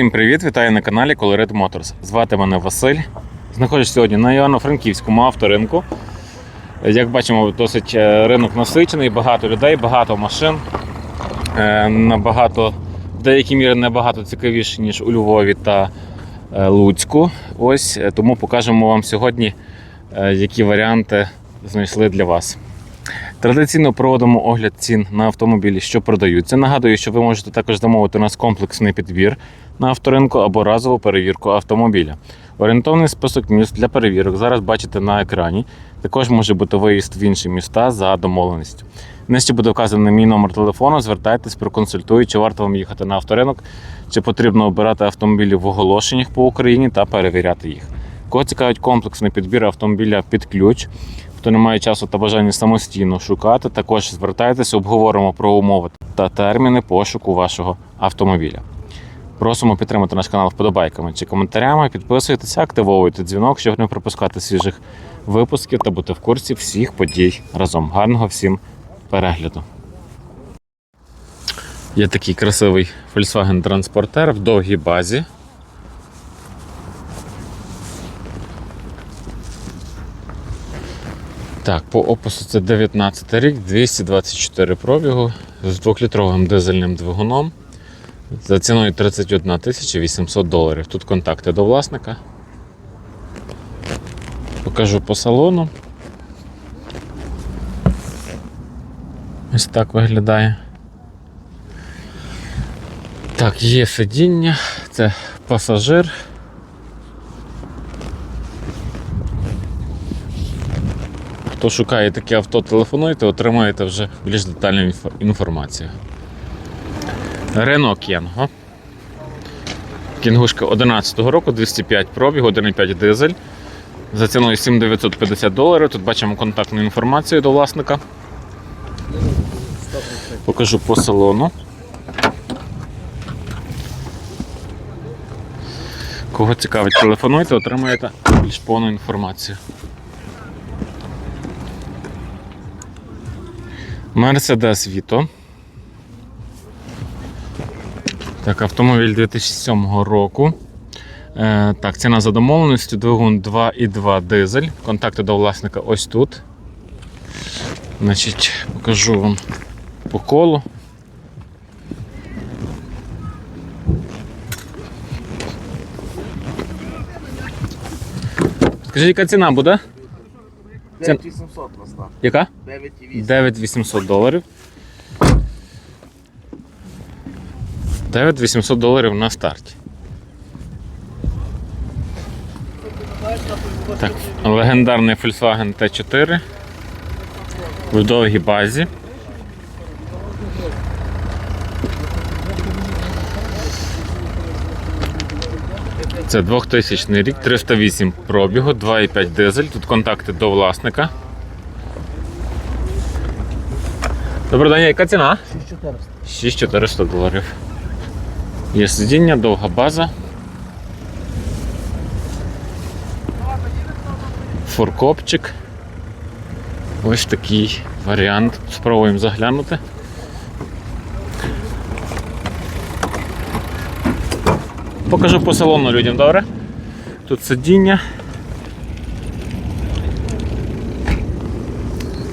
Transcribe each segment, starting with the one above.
Всім привіт! Вітаю на каналі Colored Motors. Звати мене Василь. Знаходжусь сьогодні на Івано-Франківському авторинку. Як бачимо, досить е, ринок насичений, багато людей, багато машин. Е, Набагато, в деякій мірі набагато цікавіше, ніж у Львові та е, Луцьку. Ось тому покажемо вам сьогодні, які варіанти знайшли для вас. Традиційно проводимо огляд цін на автомобілі, що продаються. Нагадую, що ви можете також замовити у нас комплексний підбір на авторинку або разову перевірку автомобіля. Орієнтовний список міст для перевірок зараз бачите на екрані. Також може бути виїзд в інші міста за домовленістю. Нижче буде вказаний мій номер телефону. Звертайтесь, проконсультую, чи варто вам їхати на авторинок, чи потрібно обирати автомобілі в оголошеннях по Україні та перевіряти їх. Кого цікавить комплексний підбір автомобіля під ключ, хто не має часу та бажання самостійно шукати, також звертайтеся, обговоримо про умови та терміни пошуку вашого автомобіля. Просимо підтримати наш канал вподобайками чи коментарями, підписуйтеся, активовуйте дзвінок, щоб не пропускати свіжих випусків та бути в курсі всіх подій разом. Гарного всім перегляду. Є такий красивий Volkswagen Transporter в довгій базі. Так, по опису це 19 рік, 224 пробігу з 2-літровим дизельним двигуном за ціною 31 800 доларів. Тут контакти до власника. Покажу по салону. Ось так виглядає. Так, є сидіння, це пасажир. Хто шукає таке авто, телефонуйте, отримаєте вже більш детальну інформацію. Рено Кенго. Кінгушка 11-го року, 205 пробіг, 1,5 дизель. За ціною 7950 доларів. Тут бачимо контактну інформацію до власника. Покажу по салону. Кого цікавить, телефонуйте, отримаєте більш повну інформацію. Mercedes Vito. Так, автомобіль 2007 року. Е, так, ціна за домовленістю, двигун 2,2 дизель. Контакти до власника ось тут. Значить, покажу вам по колу. Скажіть, яка ціна буде? 9800 просто. Яка? 9,8. 9800 доларів. 9800 доларів на старті. Так, легендарний Volkswagen T4 в довгій базі. Це 2000 рік, 308 пробігу, 2,5 дизель. Тут контакти до власника. Доброго дня, яка ціна? 6400. 6400 доларів. Є сидіння, довга база. Форкопчик. Ось такий варіант. Спробуємо заглянути. Покажу по салону людям, добре? Тут сидіння.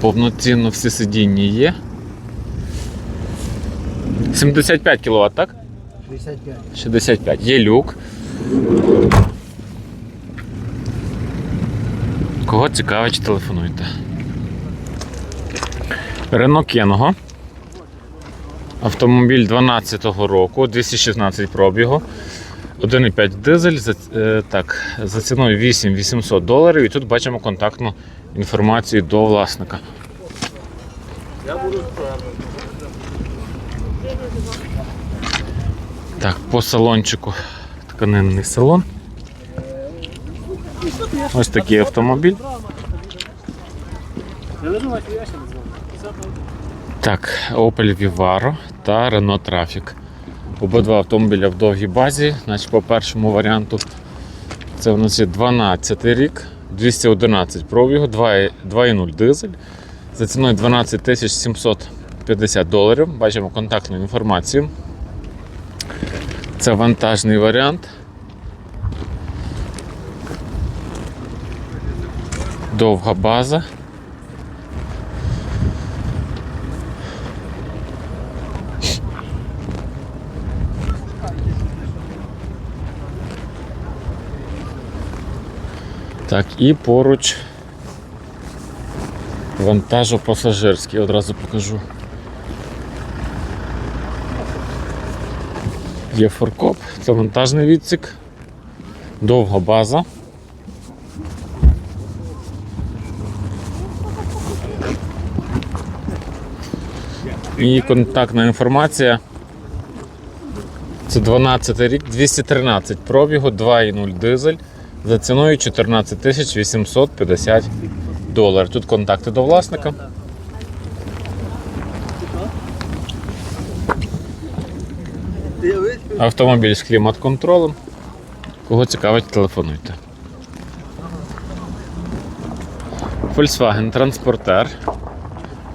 Повноцінно всі сидіння є. 75 кВт, так? 65. 65. Є люк. Кого цікавить, телефонуйте. Рено Кенго. Автомобіль 12-го року, 216 пробігу. 1,5 дизель за, е, так, за ціною 8800 доларів. І тут бачимо контактну інформацію до власника. Так, по салончику тканинний салон. Ось такий автомобіль. Так, Opel Vivaro та Renault Trafic. Обидва автомобіля в довгій базі. Значить, по першому варіанту це у нас є 12 рік, 211 пробігу, 2,0 дизель. За ціною 12 750 доларів. Бачимо контактну інформацію. Це вантажний варіант. Довга база. Так, і поруч вантажопасажирський, одразу покажу. Є форкоп, це вантажний відсік, довга база. І контактна інформація. Це 12 рік, 213 пробігу, 2,0 дизель за ціною 14 тисяч 850 доларів. Тут контакти до власника. Автомобіль з клімат-контролем. Кого цікавить, телефонуйте. Volkswagen Transporter.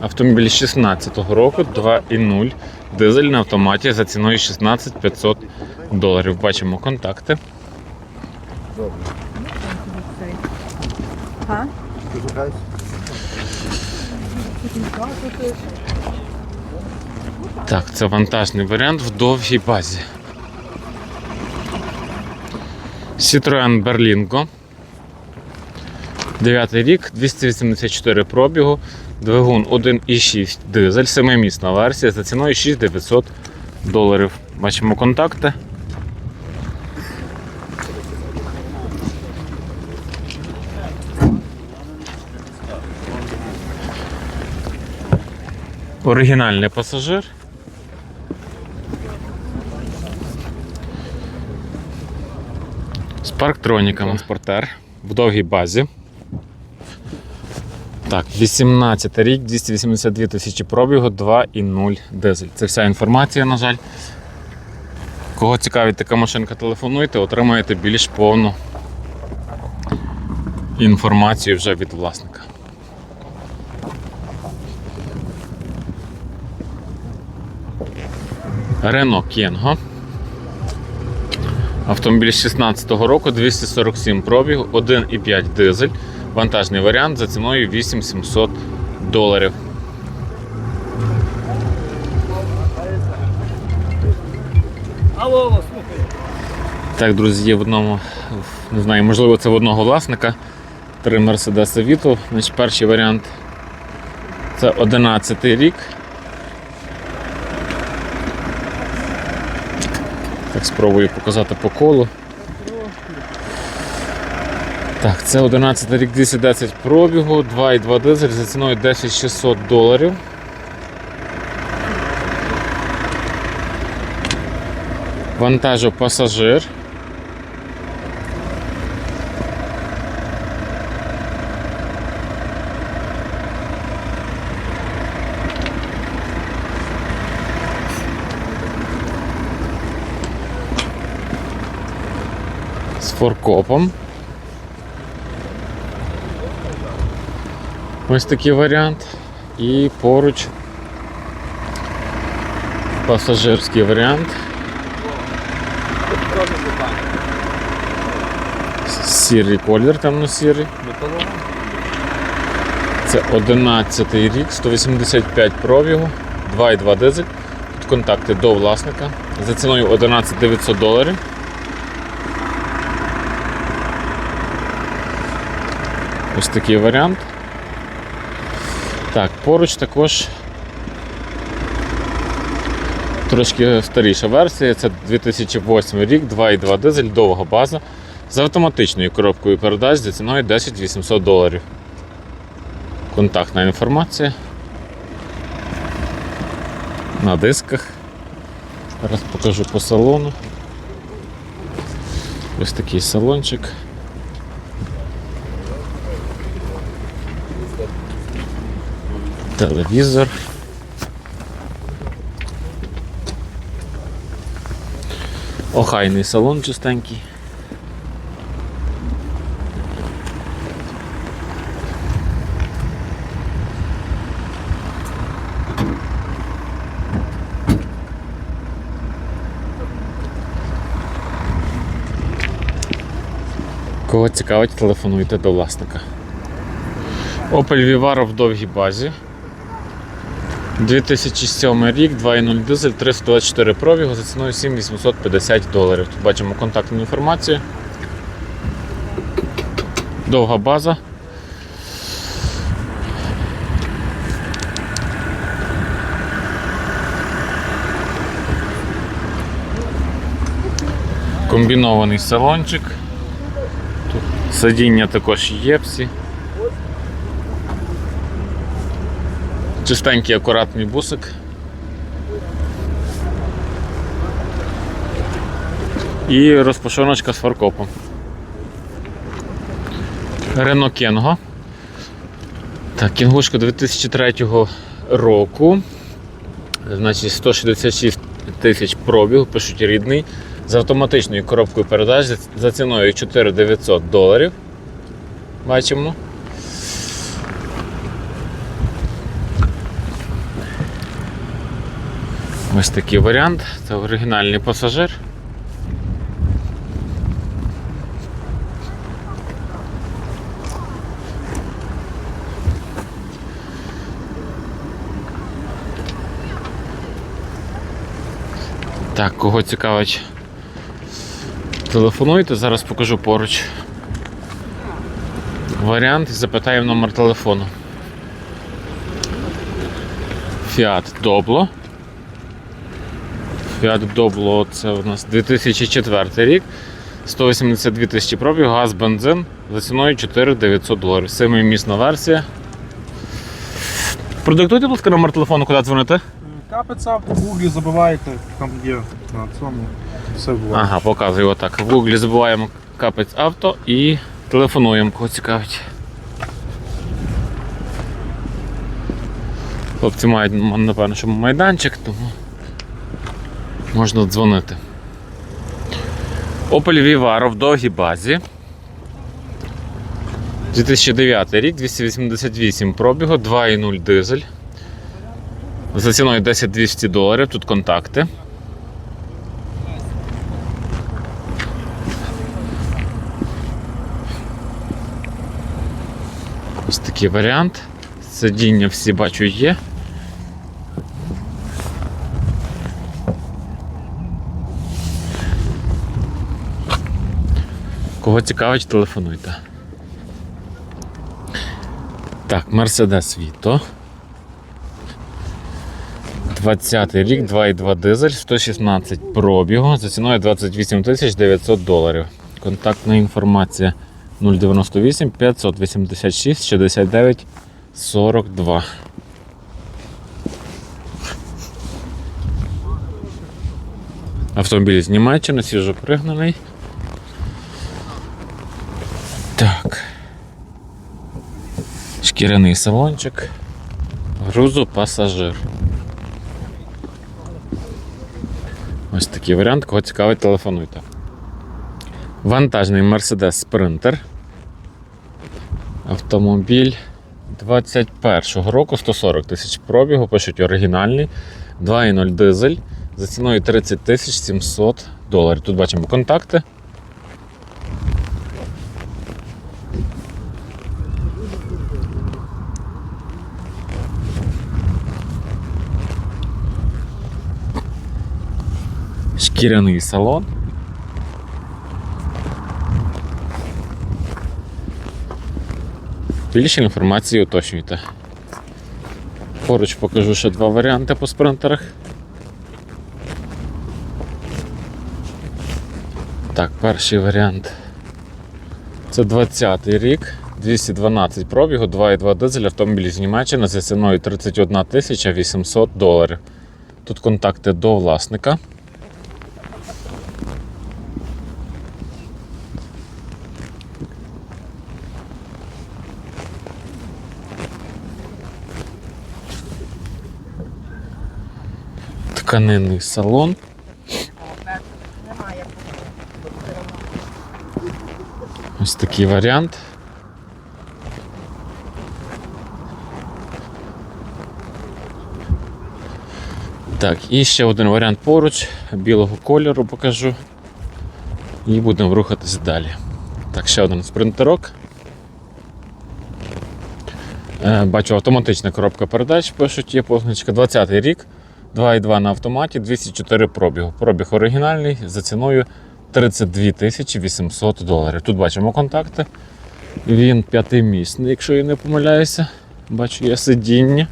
Автомобіль 16-го року 2.0. Дизель на автоматі за ціною 16 500 доларів. Бачимо контакти. Так, це вантажний варіант в довгій базі. Citroen Berlingo. 9 рік, 284 пробігу, двигун 1,6 дизель, 7-місна версія за ціною 6900 доларів. Бачимо контакти. Оригінальний пасажир. З парктроніками. Транспортер в довгій базі. Так, 18 рік, 282 тисячі пробігу, 2,0 дизель. Це вся інформація, на жаль. Кого цікавить така машинка, телефонуйте, отримаєте більш повну інформацію вже від власника. Renault Кенго. Автомобіль 16-го року, 247 пробігу, 1,5 дизель. Вантажний варіант за ціною 8700 доларів. Так, друзі, є в одному, не знаю, можливо, це в одного власника. Три Mercedes Vito. Значить, перший варіант це 11 рік. Так, спробую показати по колу. Так, це 11 рік 210 пробігу, 2,2 дизель за ціною 10600 доларів. Вантажопасажир. З форкопом. Ось такий варіант. І поруч пасажирський варіант. Сірий колір, темно-сірий. Це 11 рік, 185 пробігу, 2,2 дизель. Тут контакти до власника. За ціною 11 900 доларів. Ось такий варіант. Так, поруч також трошки старіша версія. Це 2008 рік, 2,2 дизель, довга база з автоматичною коробкою передач за ціною 10 800 доларів. Контактна інформація. На дисках. Зараз покажу по салону. Ось такий салончик. телевізор. Охайний салон чистенький. Кого цікавить, телефонуйте до власника. Opel Vivaro в довгій базі. 2007 рік, 2.0 дизель, 324 пробігу за ціною 7850 доларів. Тут бачимо контактну інформацію. Довга база. Комбінований салончик. Тут сидіння також є всі. Чистенький акуратний бусик. І розпашоночка з фаркопом. Рено Кенго. Так, кінгушка 2003 року. Значить, 166 тисяч пробігу, пишуть рідний. З автоматичною коробкою передач за ціною 4900 доларів. Бачимо. Ось такий варіант. Це оригінальний пасажир. Так, кого цікавить, телефонуйте, зараз покажу поруч варіант і запитаю номер телефону. Fiat Doblo. Fiat Doblo це у нас 2004 рік. 182 тисячі пробігу, газ, бензин за ціною 4900 доларів. Семимісна версія. Продиктуйте, будь ласка, номер телефону, куди дзвоните? Капець авто, в гуглі забиваєте, там є на цьому все буває. Ага, показую отак. В Google забуваємо капець авто і телефонуємо, кого цікавить. Хлопці мають, напевно, що майданчик, тому можна дзвонити. Opel Vivaro в довгій базі. 2009 рік, 288 пробігу, 2,0 дизель. За ціною 10-200 доларів. Тут контакти. Ось такий варіант. Сидіння всі бачу є. Кого цікавить, телефонуйте. Так, Mercedes Vito. 20 рік, 2,2 дизель, 116 пробігу за ціною 28 тисяч 900 доларів. Контактна інформація 098 586 69 42. Автомобіль з Німеччини, свіжопригнаний. Так. Шкіряний салончик. Грузопасажир. Ось такий варіант, кого цікавить, телефонуйте. Вантажний Mercedes Sprinter. Автомобіль 21-го року, 140 тисяч пробігу, пишуть оригінальний, 2,0 дизель за ціною 30 тисяч 700 доларів. Тут бачимо контакти. Шкіряний салон. Більше інформації уточнюйте. Поруч покажу ще два варіанти по спринтерах. Так, перший варіант. Це 20-й рік, 212 пробігу, 2,2 дизель, автомобіль з Німеччини за ціною 31 800 доларів. Тут контакти до власника. Тканинний салон. Ось такий варіант. Так, і ще один варіант поруч, білого кольору покажу. І будемо рухатись далі. Так, ще один спринтерок. Е, Бачу, автоматична коробка передач, пишуть, є позначка. 20-й рік, 2,2 на автоматі, 204 пробігу. Пробіг оригінальний за ціною 32 тисячі 800 доларів. Тут бачимо контакти. Він п'ятимісний, якщо я не помиляюся. Бачу, є сидіння.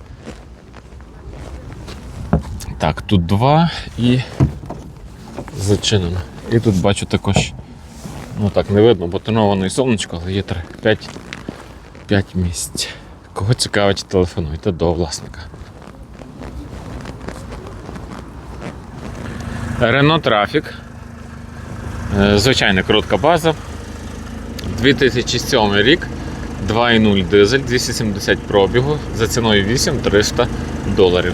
Так, тут два і зачинено. І тут бачу також, ну так не видно, бо тоноване сонечко, але є 3, 5, 5 місць. Кого цікавить, телефонуйте до власника. Renault Traffic. Е, Звичайна коротка база. 2007 рік. 2,0 дизель, 270 пробігу за ціною 8300 доларів.